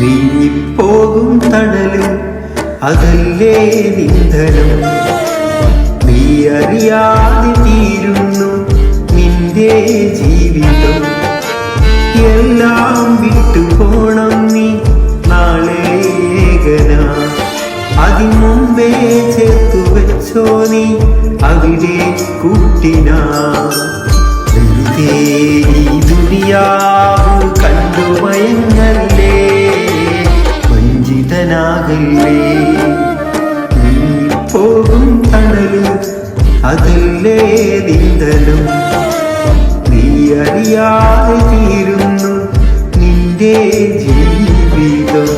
നീങ്ങിപ്പോകും തണൽ അതല്ലേ നിന്ധനം നീ അറിയാതെ തീരുന്നു നിന്റെ ജീവിതം. എല്ലാം വിട്ടുപോണം നീ നാളെ അതിമുമ്പേ ചേർത്തു വെച്ചോ നീ അവിടെ കൂട്ടിനാ. ദുനിയാവ് കണ്ടു മയങ്ങല്ലേ നിന്തനം നീ അറിയാതെ തീരുന്നു നിന്റെ ജീവിതം.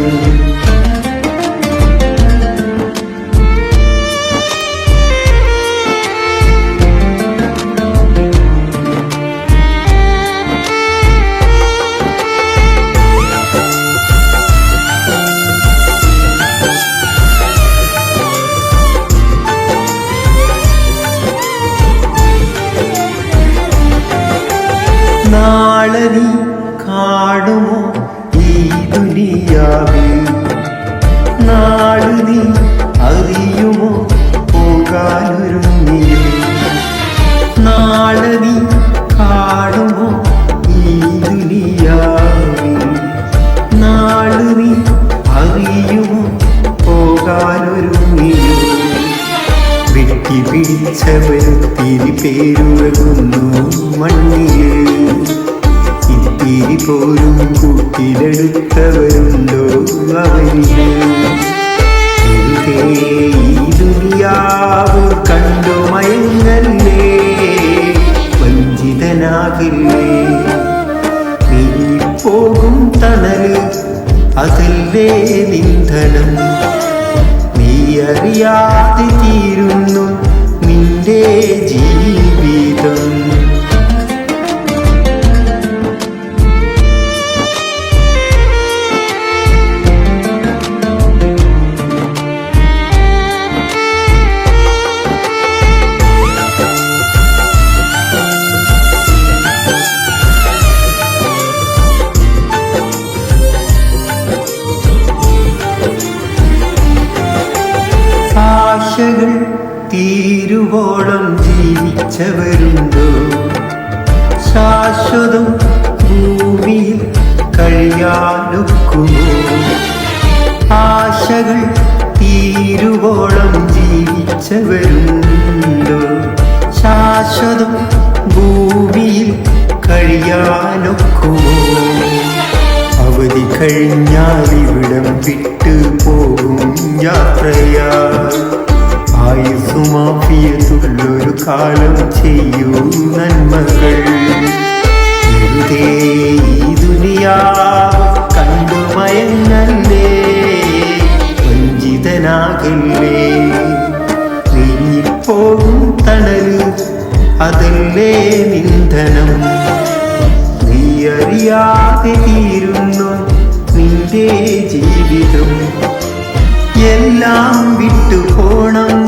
നീ കാണുമോ ഈ ദുനിയാവിൽ? നാളെ നീ അറിയുമോ? പോകാനൊരുങ്ങിയേ നാളെ നീ കാണുമോ ഈ ദുനിയാവിൽ? നാളെ നീ അറിയുമോ? പോകാനൊരുങ്ങിയോ വെട്ടി പിടിച്ചവരൊത്തിരി പേരുറങ്ങുന്നു മണ്ണിൽ പോലും കൂട്ടിലെടുത്തവരുണ്ടോ അവരിൽ ഈ ദുനിയാവ് കണ്ടു മയങ്ങല്ലേ. വഞ്ചിതനാകില്ലേ. നീ പോകും തണൽ അതല്ലേ നിന്ധനം നീ അറിയാതെ തീരുന്നു നിന്റെ ജീവിതം. തീരുവോളം ജീവിച്ചവരുണ്ടോ? ശാശ്വതം ഭൂമിയിൽ കഴിയാനൊക്കുമോ ആശകൾ തീരുവോളം ജീവിച്ചവരുണ്ടോ? ശാശ്വതം ഭൂമിയിൽ കഴിയാനൊക്കുമോ അവധി കഴിഞ്ഞാൽ ഇവിടം വിട്ടു പോകും യാത്രയാ. ആയുസുമാഫിയത്തുള്ളൊരു കാലം ചെയ്യൂ നന്മകൾ. അതല്ലേ നിന്ധനം നീ അറിയാതെ തീരുന്നു നിന്റെ ജീവിതം. എല്ലാം വിട്ടു പോണം